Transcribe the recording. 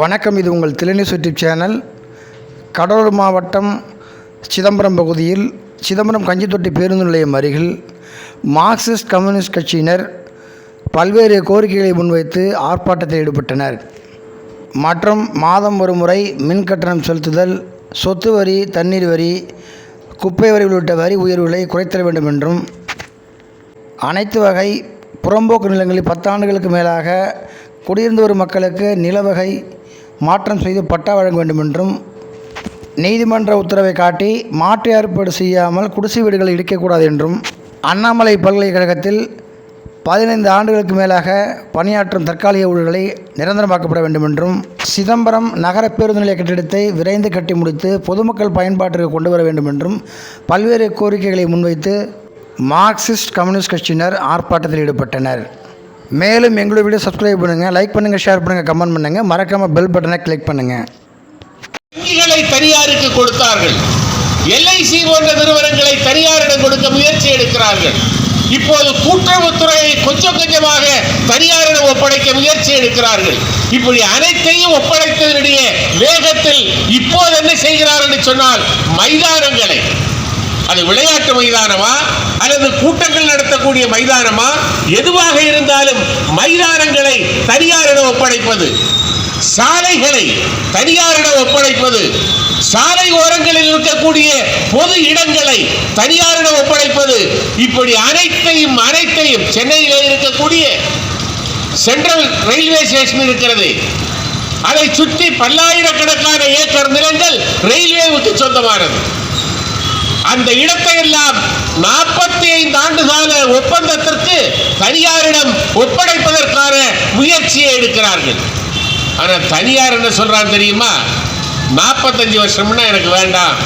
வணக்கம் இது உங்கள் திலனியூஸ் யூடியூப் சேனல் கடலூர் மாவட்டம் சிதம்பரம் பகுதியில் சிதம்பரம் கஞ்சித்தொட்டி பேருந்து நிலையம் அருகில் மார்க்சிஸ்ட் கம்யூனிஸ்ட் கட்சியினர் பல்வேறு கோரிக்கைகளை முன்வைத்து ஆர்ப்பாட்டத்தில் ஈடுபட்டனர். மற்றும் மாதம் ஒரு முறை மின் கட்டணம் செலுத்துதல் சொத்து வரி தண்ணீர் வரி குப்பை வரி உள்ளிட்ட வரி உயர்வுகளை குறைத்தர வேண்டும் என்றும் அனைத்து வகை புறம்போக்கு நிலங்களில் பத்தாண்டுகளுக்கு மேலாக குடியிருந்து வரும் மக்களுக்கு நிலவகை மாற்றம் செய்து பட்டா வழங்க வேண்டும் என்றும் நீதிமன்ற உத்தரவை காட்டி மாற்று ஏற்பாடு செய்யாமல் குடிசை வீடுகளை இடிக்கக்கூடாது என்றும் அண்ணாமலை பல்கலைக்கழகத்தில் பதினைந்து ஆண்டுகளுக்கு மேலாக பணியாற்றும் தற்காலிக ஊழல்களை நிரந்தரமாக்கப்பட வேண்டும் என்றும் சிதம்பரம் நகர பேருந்து நிலைய கட்டிடத்தை விரைந்து கட்டி முடித்து பொதுமக்கள் பயன்பாட்டிற்கு கொண்டு வர வேண்டும் என்றும் பல்வேறு கோரிக்கைகளை முன்வைத்து மார்க்சிஸ்ட் கம்யூனிஸ்ட் கட்சியினர் ஆர்ப்பாட்டத்தில் ஈடுபட்டனர். மேலும் எங்களோட வீடியோ சப்ஸ்கிரைப் பண்ணுங்கள் லைக் பண்ணுங்கள் ஷேர் பண்ணுங்கள் கமெண்ட் பண்ணுங்கள் மறக்காமல் பெல் பட்டனை கிளிக் பண்ணுங்கள் வங்கிகளை தனியாருக்கு கொடுத்தார்கள். எல்ஐசி போன்ற நிறுவனங்களை தனியாரிடம் கொடுக்க முயற்சி எடுக்கிறார்கள். இப்போது கூட்டுறவுத்துறையை கொஞ்சம் கொஞ்சமாக தனியாரிடம் ஒப்படைக்க முயற்சி எடுக்கிறார்கள். இப்படி அனைத்தையும் ஒப்படைத்ததனுடைய வேகத்தில் இப்போது என்ன செய்கிறார் என்று சொன்னால் மைதானங்களை. அது விளையாட்டு மைதானமா அல்லது கூட்டங்கள் நடத்தக்கூடிய மைதானமா? எதுவாக இருந்தாலும் மைதானங்களை தனியாரிடம் ஒப்படைப்பது. சாலைகளை தனியாரிடம் ஒப்படைப்பது. சாலை ஓரங்களில் இருக்கக்கூடிய பொது இடங்களை தனியாரிடம் ஒப்படைப்பது. இப்படி அனைத்தையும் அனைத்தையும் சென்னையில் இருக்கக்கூடிய சென்ட்ரல் ரயில்வே ஸ்டேஷன் இருக்கிறது. அதை சுற்றி பல்லாயிரக்கணக்கான ஏக்கர் நிலங்கள் ரயில்வேவுக்கு சொந்தமானது. அந்த இடத்தை எல்லாம் நாற்பத்தி ஐந்து ஆண்டு கால ஒப்பந்தத்திற்கு தனியாரிடம் ஒப்படைப்பதற்கான முயற்சியை எடுக்கிறார்கள். ஆனால் தனியார் என்ன சொல்றான் தெரியுமா? நாற்பத்தஞ்சு வருஷம்னா எனக்கு வேண்டாம்.